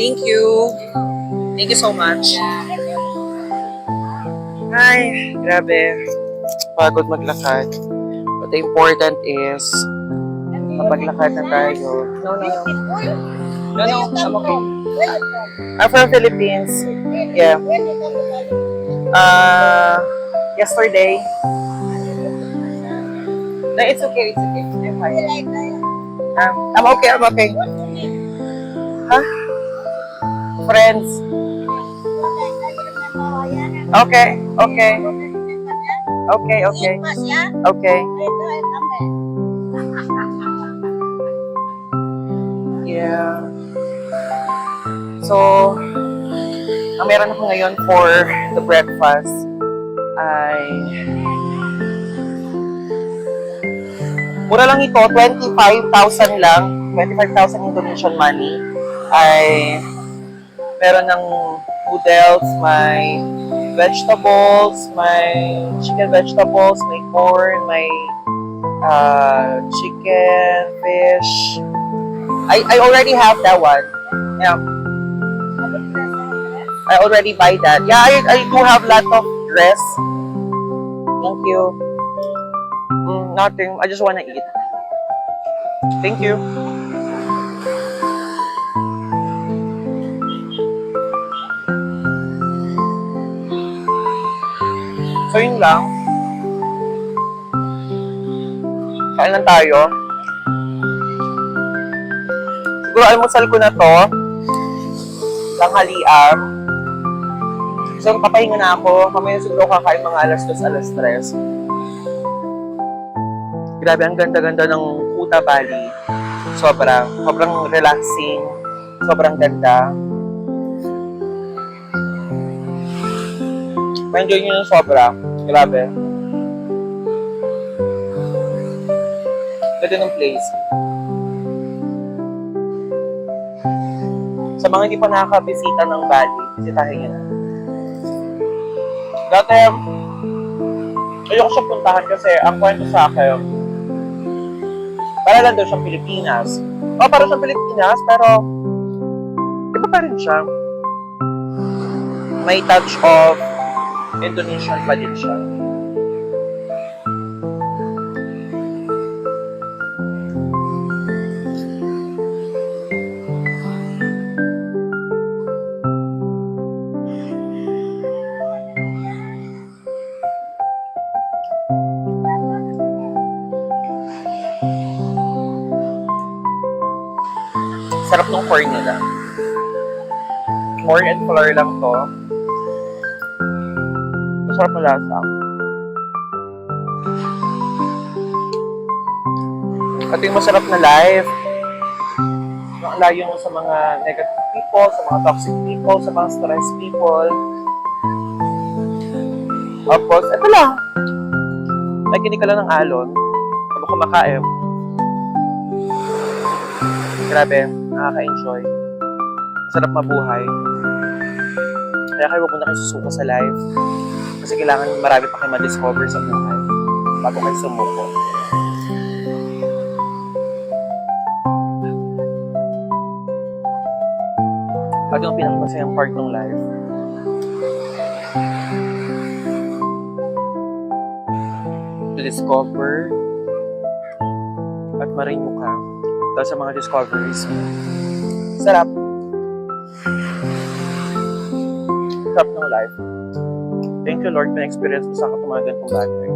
Thank you. Thank you so much. Ay, grabe. Pagod maglakad. But the important is, mapaglakad na tayo. No, no, no. No, no, I'm okay. I'm from Philippines. Yeah. Uh, yesterday. No, it's okay, it's okay. I'm fine. Um, I'm okay, I'm okay. Huh? Friends. Okay, okay. Okay, okay. Okay. Yeah. So, ang meron ako ngayon for the breakfast ay mura lang ito, 25,000 lang, 25,000 Indonesian money ay meron ng noodles, may vegetables, may chicken vegetables, may corn, may uh, chicken, fish. I, I already have that one. Yeah. I already buy that. Yeah, I, I do have lot of dress. Thank you. Mm, nothing. I just wanna eat. Thank you. So yun lang. Kain lang tayo. Siguro almusal ko na to. Tanghalian. So papahinga na ako. Mamaya siguro kakain mga alas 2, alas 3. Grabe, ang ganda-ganda ng Kuta Valley. Sobra. Sobrang relaxing. Sobrang ganda. Ma-enjoy nyo yung sobra. Grabe. Ganda ng place. Sa mga hindi pa nakakabisita ng Bali, bisitahin nyo na. Dati, ayoko siya puntahan kasi ang kwento sa akin, para lang daw siyang Pilipinas. O, para siyang Pilipinas, pero iba pa rin siya. May touch of Indonesian pa din siya. Sarap ng corn nila. Corn and flour lang to. Masarap na lasa. Ito yung masarap na life. Layo mo sa mga negative people, sa mga toxic people, sa mga stress people. Tapos, ito lang. Nakikinig ka lang ng alon. Habang kumakain. Grabe, nakaka-enjoy. Masarap mabuhay. Kaya kayo huwag muna kayo susuko sa life. Kasi kailangan marami pa kayo ma-discover sa buhay bago kayo sumuko. At yung pinakamasayang part ng life, to discover at marin mo ka dahil sa mga discoveries mo. Sarap. Sarap ng life. Thank you, Lord, na experience mo sa akin mga ganitong bagay.